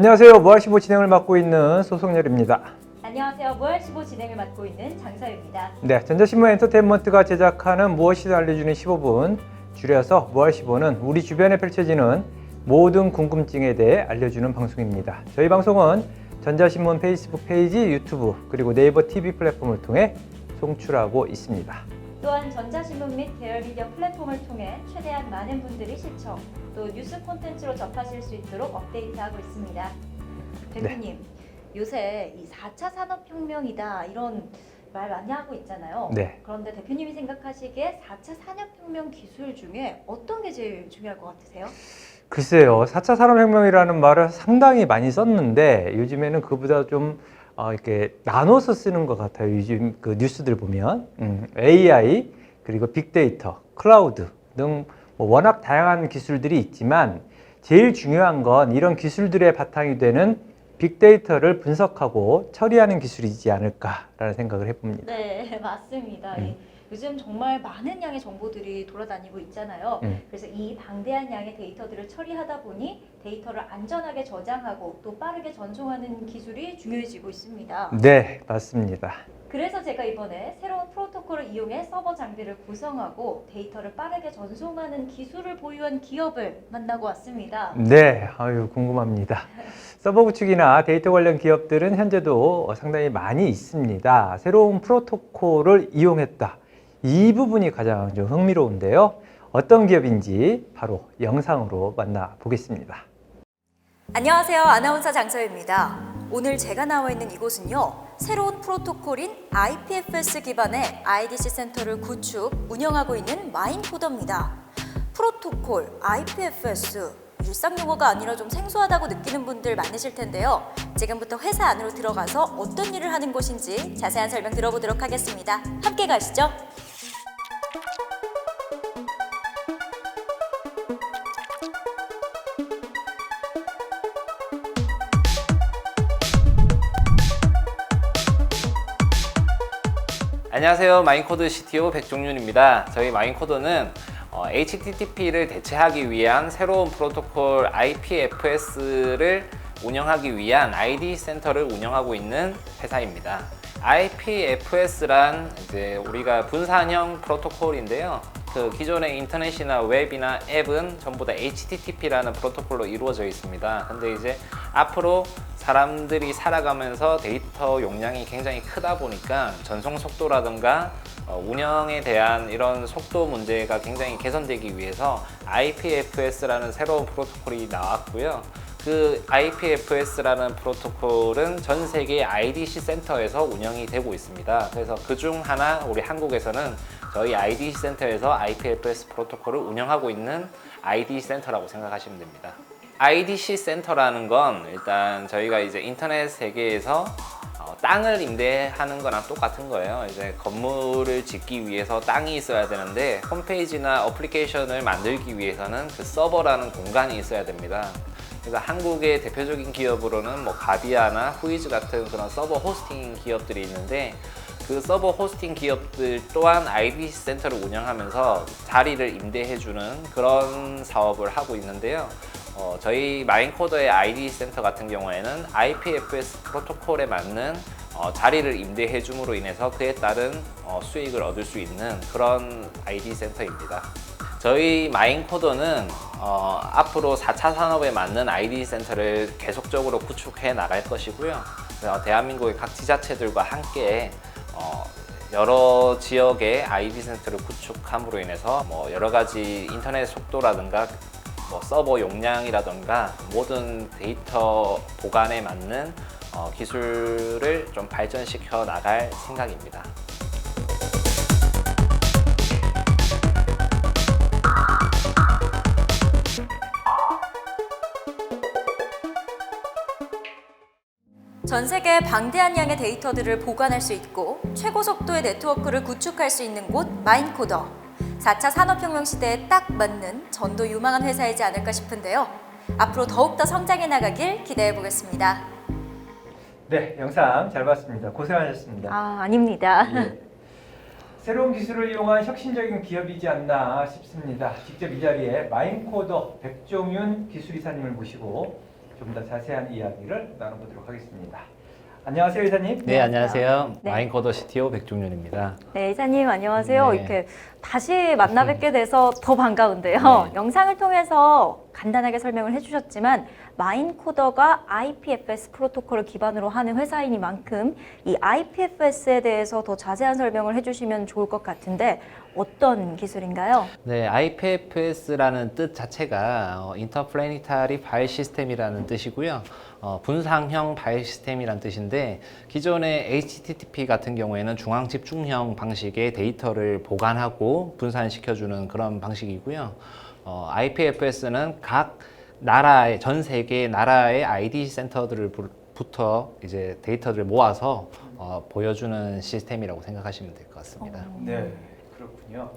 안녕하세요. 무할시보 진행을 맡고 있는 소송열입니다. 안녕하세요. 무할시보 진행을 맡고 있는 장서유입니다. 네, 전자신문 엔터테인먼트가 제작하는 무엇이든 알려주는 15분, 줄여서 무할시보는 우리 주변에 펼쳐지는 모든 궁금증에 대해 알려주는 방송입니다. 저희 방송은 전자신문 페이스북 페이지, 유튜브, 그리고 네이버 TV 플랫폼을 통해 송출하고 있습니다. 또한 전자신문 및 계열미디어 플랫폼을 통해 최대한 많은 분들이 시청, 또 뉴스 콘텐츠로 접하실 수 있도록 업데이트하고 있습니다. 대표님, 요새 이 4차 산업혁명이다 이런 말 많이 하고 있잖아요. 네. 그런데 대표님이 생각하시기에 4차 산업혁명 기술 중에 어떤 게 제일 중요할 것 같으세요? 글쎄요, 4차 산업혁명이라는 말을 상당히 많이 썼는데 요즘에는 그보다 좀 어, 이렇게 나눠서 쓰는 것 같아요. 요즘 그 뉴스들 보면 음, AI 그리고 빅데이터, 클라우드 등 뭐 워낙 다양한 기술들이 있지만 제일 중요한 건 이런 기술들의 바탕이 되는 빅데이터를 분석하고 처리하는 기술이지 않을까라는 생각을 해봅니다. 네, 맞습니다. 음. 이 요즘 정말 많은 양의 정보들이 돌아다니고 있잖아요. 음. 그래서 이 방대한 양의 데이터들을 처리하다 보니 데이터를 안전하게 저장하고 또 빠르게 전송하는 기술이 중요해지고 있습니다. 네, 맞습니다. 그래서 제가 이번에 새로운 프로토콜을 이용해 서버 장비를 구성하고 데이터를 빠르게 전송하는 기술을 보유한 기업을 만나고 왔습니다. 네, 아유 궁금합니다. 서버 구축이나 데이터 관련 기업들은 현재도 상당히 많이 있습니다. 새로운 프로토콜을 이용했다. 이 부분이 가장 좀 흥미로운데요. 어떤 기업인지 바로 영상으로 만나보겠습니다. 안녕하세요. 아나운서 장서유입니다. 오늘 제가 나와 있는 이곳은요. 새로운 프로토콜인 IPFS 기반의 IDC 센터를 구축, 운영하고 있는 마인코더입니다. 프로토콜, IPFS, 일상 용어가 아니라 좀 생소하다고 느끼는 분들 많으실 텐데요. 지금부터 회사 안으로 들어가서 어떤 일을 하는 곳인지 자세한 설명 들어보도록 하겠습니다. 함께 가시죠. 안녕하세요. 마인코드 CTO 백종윤입니다. 저희 마인코드는 어, HTTP를 대체하기 위한 새로운 프로토콜 IPFS를 운영하기 위한 ID 센터를 운영하고 있는 회사입니다. IPFS란 이제 우리가 분산형 프로토콜인데요. 그 기존의 인터넷이나 웹이나 앱은 전부 다 HTTP라는 프로토콜로 이루어져 있습니다. 근데 이제 앞으로 사람들이 살아가면서 데이터 용량이 굉장히 크다 보니까 전송 속도라든가 어, 운영에 대한 이런 속도 문제가 굉장히 개선되기 위해서 IPFS라는 새로운 프로토콜이 나왔고요. 그 IPFS라는 프로토콜은 전 세계 IDC 센터에서 운영이 되고 있습니다. 그래서 그 중 하나 우리 한국에서는 저희 IDC 센터에서 IPFS 프로토콜을 운영하고 있는 IDC 센터라고 생각하시면 됩니다. IDC 센터라는 건 일단 저희가 이제 인터넷 세계에서 어, 땅을 임대하는 거랑 똑같은 거예요. 이제 건물을 짓기 위해서 땅이 있어야 되는데 홈페이지나 어플리케이션을 만들기 위해서는 그 서버라는 공간이 있어야 됩니다. 그래서 한국의 대표적인 기업으로는 뭐 가비아나 후이즈 같은 그런 서버 호스팅 기업들이 있는데 그 서버 호스팅 기업들 또한 IDC 센터를 운영하면서 자리를 임대해주는 그런 사업을 하고 있는데요. 어, 저희 마인코더의 IDC 센터 같은 경우에는 IPFS 프로토콜에 맞는 어, 자리를 임대해 줌으로 인해서 그에 따른 어, 수익을 얻을 수 있는 그런 ID 센터입니다. 저희 마인코더는 어, 앞으로 4차 산업에 맞는 ID 센터를 계속적으로 구축해 나갈 것이고요. 그래서 대한민국의 각 지자체들과 함께 어, 여러 지역의 ID 센터를 구축함으로 인해서 뭐 여러 가지 인터넷 속도라든가 뭐 서버 용량이라든가 모든 데이터 보관에 맞는 어, 기술을 좀 발전시켜 나갈 생각입니다. 전 세계 방대한 양의 데이터들을 보관할 수 있고 최고 속도의 네트워크를 구축할 수 있는 곳 마인코더. 4차 산업혁명 시대에 딱 맞는 전도 유망한 회사이지 않을까 싶은데요. 앞으로 더욱더 성장해 나가길 기대해 보겠습니다. 네, 영상 잘 봤습니다. 고생하셨습니다. 아, 아닙니다. 예. 새로운 기술을 이용한 혁신적인 기업이지 않나 싶습니다. 직접 이 자리에 마인코더 백종윤 기술이사님을 모시고 좀 더 자세한 이야기를 나눠보도록 하겠습니다. 안녕하세요, 이사님. 네, 안녕하세요. 네. 마인코더 CTO 백종윤입니다. 네, 이사님 안녕하세요. 네. 이렇게 다시 만나 뵙게 돼서 더 반가운데요. 네. 영상을 통해서 간단하게 설명을 해주셨지만 마인코더가 IPFS 프로토콜을 기반으로 하는 회사이니만큼 이 IPFS에 대해서 더 자세한 설명을 해주시면 좋을 것 같은데 어떤 기술인가요? 네, IPFS라는 뜻 자체가 어, 인터플래니타리 파일 시스템이라는 뜻이고요. 어, 분상형 파일 시스템이라는 뜻인데 기존의 HTTP 같은 경우에는 중앙 집중형 방식의 데이터를 보관하고 분산시켜주는 그런 방식이고요. 어, IPFS는 각 나라의 전 세계 나라의 ID 센터들을 부- 부터 이제 데이터를 모아서 어, 보여주는 시스템이라고 생각하시면 될 것 같습니다. 네, 그렇군요.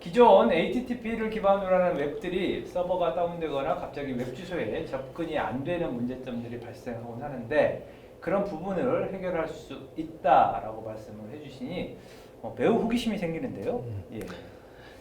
기존 HTTP를 기반으로 하는 웹들이 서버가 다운되거나 갑자기 웹 주소에 접근이 안 되는 문제점들이 발생하곤 하는데 그런 부분을 해결할 수 있다라고 말씀을 해주시니 어, 매우 호기심이 생기는데요. 예.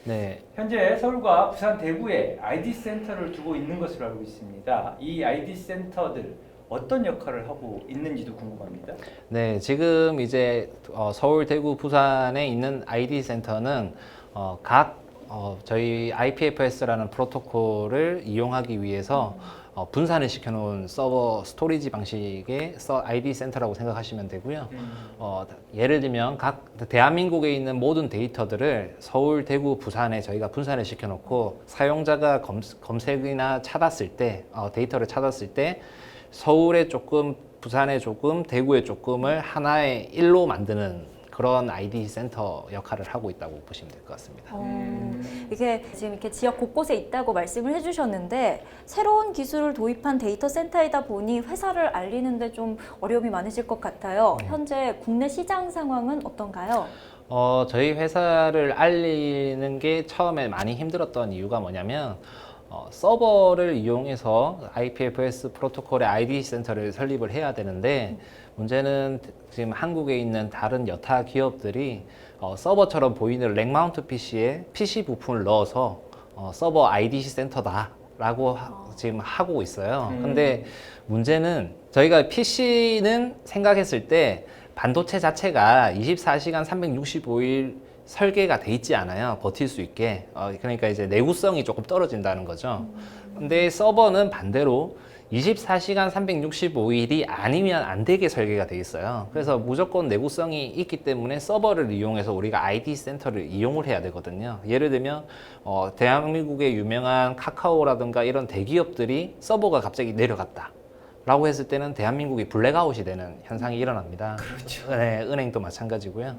네, 현재 서울과 부산 대구에 ID 센터를 두고 있는 것으로 알고 있습니다. 이 ID 센터들 어떤 역할을 하고 있는지도 궁금합니다. 네, 지금 이제 어, 서울, 대구, 부산에 있는 ID 센터는 어, 각 어, 저희 IPFS라는 프로토콜을 이용하기 위해서 어, 분산을 시켜놓은 서버 스토리지 방식의 서 ID 센터라고 생각하시면 되고요. 어, 예를 들면 각 대한민국에 있는 모든 데이터들을 서울, 대구, 부산에 저희가 분산을 시켜놓고 사용자가 검, 검색이나 찾았을 때 어, 데이터를 찾았을 때 서울에 조금, 부산에 조금, 대구에 조금을 하나의 일로 만드는 그런 ID 센터 역할을 하고 있다고 보시면 될 것 같습니다. 어, 이게 지금 이렇게 지역 곳곳에 있다고 말씀을 해주셨는데 새로운 기술을 도입한 데이터 센터이다 보니 회사를 알리는데 좀 어려움이 많으실 것 같아요. 현재 국내 시장 상황은 어떤가요? 어, 저희 회사를 알리는 게 처음에 많이 힘들었던 이유가 뭐냐면 어, 서버를 이용해서 IPFS 프로토콜의 ID 센터를 설립을 해야 되는데 문제는 지금 한국에 있는 다른 여타 기업들이 어, 서버처럼 보이는 렉마운트 PC에 PC 부품을 넣어서 어, 서버 IDC 센터다 라고 하- 지금 하고 있어요. 음. 근데 문제는 저희가 PC는 생각했을 때 반도체 자체가 24시간 365일 설계가 돼 있지 않아요. 버틸 수 있게. 어, 그러니까 이제 내구성이 조금 떨어진다는 거죠. 근데 서버는 반대로 24시간 365일이 아니면 안 되게 설계가 돼 있어요. 그래서 무조건 내구성이 있기 때문에 서버를 이용해서 우리가 ID 센터를 이용을 해야 되거든요. 예를 들면 어, 대한민국의 유명한 카카오라든가 이런 대기업들이 서버가 갑자기 내려갔다. 라고 했을 때는 대한민국이 블랙아웃이 되는 현상이 일어납니다. 그렇죠. 네, 은행도 마찬가지고요.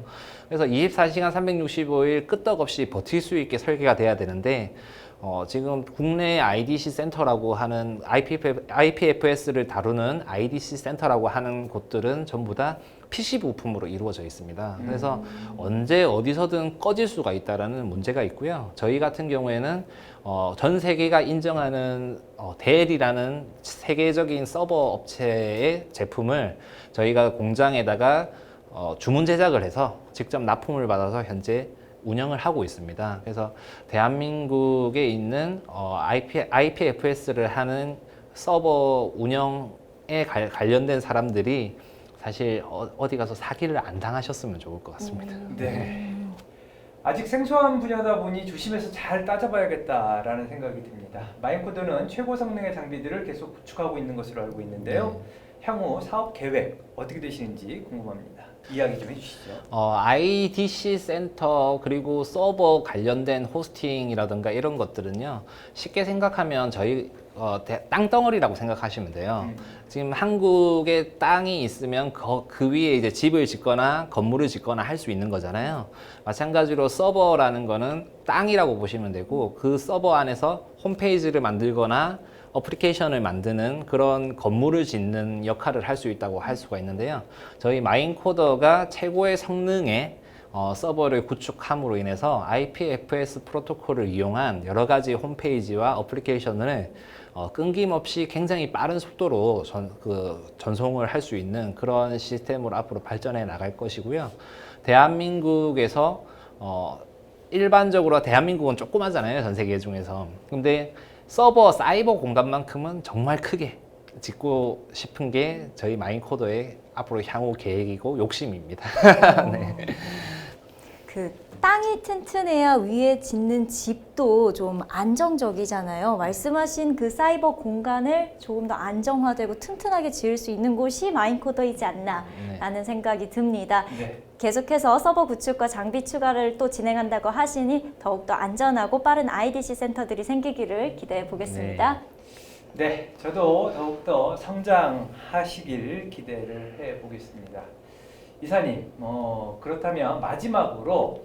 그래서 24시간 365일 끄떡없이 버틸 수 있게 설계가 돼야 되는데 어, 지금 국내 IDC 센터라고 하는 IPF, IPFS를 다루는 IDC 센터라고 하는 곳들은 전부 다 PC 부품으로 이루어져 있습니다. 그래서 언제 어디서든 꺼질 수가 있다라는 문제가 있고요. 저희 같은 경우에는 어, 전 세계가 인정하는 어, 델이라는 세계적인 서버 업체의 제품을 저희가 공장에다가 어, 주문 제작을 해서 직접 납품을 받아서 현재 운영을 하고 있습니다. 그래서 대한민국에 있는 어, IP, IPFS를 하는 서버 운영에 갈- 관련된 사람들이 사실 어, 어디 가서 사기를 안 당하셨으면 좋을 것 같습니다. 네. 아직 생소한 분야다 보니 조심해서 잘 따져봐야겠다라는 생각이 듭니다. 마인코드는 최고 성능의 장비들을 계속 구축하고 있는 것으로 알고 있는데요. 향후 사업 계획 어떻게 되시는지 궁금합니다. 이야기 좀 해주시죠. 어, IDC 센터 그리고 서버 관련된 호스팅이라든가 이런 것들은요 쉽게 생각하면 저희 어, 대- 땅덩어리라고 생각하시면 돼요. 음. 지금 한국에 땅이 있으면 그, 그 위에 이제 집을 짓거나 건물을 짓거나 할 수 있는 거잖아요. 마찬가지로 서버라는 거는 땅이라고 보시면 되고 그 서버 안에서 홈페이지를 만들거나 어플리케이션을 만드는 그런 건물을 짓는 역할을 할 수 있다고 할 수가 있는데요. 저희 마인코더가 최고의 성능의 어, 서버를 구축함으로 인해서 IPFS 프로토콜을 이용한 여러 가지 홈페이지와 어플리케이션을 어, 끊김없이 굉장히 빠른 속도로 전, 그, 전송을 할 수 있는 그런 시스템으로 앞으로 발전해 나갈 것이고요. 대한민국에서 어, 일반적으로 대한민국은 조그마잖아요. 전 세계 중에서. 근데 서버 사이버 공간만큼은 정말 크게 짓고 싶은 게 저희 마인코더의 앞으로 향후 계획이고 욕심입니다. 네. 그 땅이 튼튼해야 위에 짓는 집도 좀 안정적이잖아요. 말씀하신 그 사이버 공간을 조금 더 안정화되고 튼튼하게 지을 수 있는 곳이 마인코더이지 않나라는 생각이 듭니다. 네. 계속해서 서버 구축과 장비 추가를 또 진행한다고 하시니 더욱더 안전하고 빠른 IDC 센터들이 생기기를 기대해 보겠습니다. 네, 저도 더욱더 성장하시길 기대를 해 보겠습니다. 이사님, 어, 그렇다면 마지막으로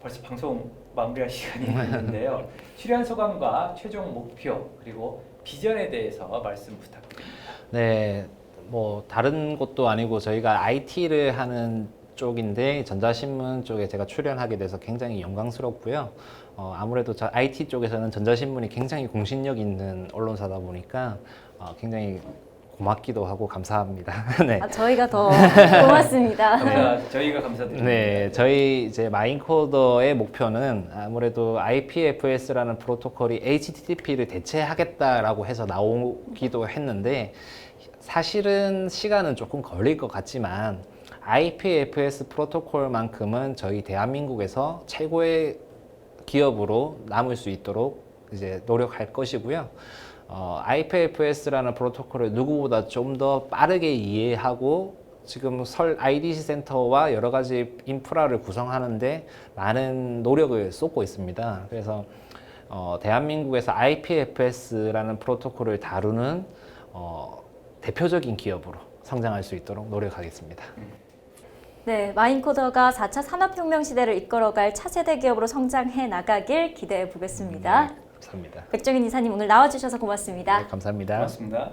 벌써 방송 마무리할 시간이 됐는데요. 출연 소감과 최종 목표 그리고 비전에 대해서 말씀 부탁드립니다. 네, 뭐 다른 곳도 아니고 저희가 IT를 하는 쪽인데 전자신문 쪽에 제가 출연하게 돼서 굉장히 영광스럽고요. 어, 아무래도 저 IT 쪽에서는 전자신문이 굉장히 공신력 있는 언론사다 보니까 어, 굉장히 고맙기도 하고 감사합니다. 네. 아, 저희가 더 고맙습니다. 감사, 저희가 감사드립니다. 네, 저희 이제 마인코더의 목표는 아무래도 IPFS라는 프로토콜이 HTTP를 대체하겠다라고 해서 나오기도 했는데 사실은 시간은 조금 걸릴 것 같지만 IPFS 프로토콜만큼은 저희 대한민국에서 최고의 기업으로 남을 수 있도록 이제 노력할 것이고요. 어, IPFS라는 프로토콜을 누구보다 좀 더 빠르게 이해하고 지금 설 IDC 센터와 여러 가지 인프라를 구성하는데 많은 노력을 쏟고 있습니다. 그래서 어, 대한민국에서 IPFS라는 프로토콜을 다루는 어, 대표적인 기업으로 성장할 수 있도록 노력하겠습니다. 네, 마인코더가 4차 산업혁명 시대를 이끌어갈 차세대 기업으로 성장해 나가길 기대해 보겠습니다. 네, 감사합니다. 백정인 이사님 오늘 나와주셔서 고맙습니다. 네, 감사합니다. 고맙습니다.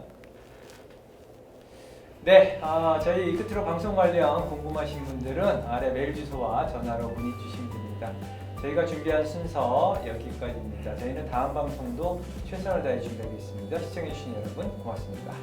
네, 아, 저희 이 끝으로 방송 관련 궁금하신 분들은 아래 메일 주소와 전화로 문의 주시면 됩니다. 저희가 준비한 순서 여기까지입니다. 저희는 다음 방송도 최선을 다해 준비하겠습니다. 시청해주신 여러분 고맙습니다.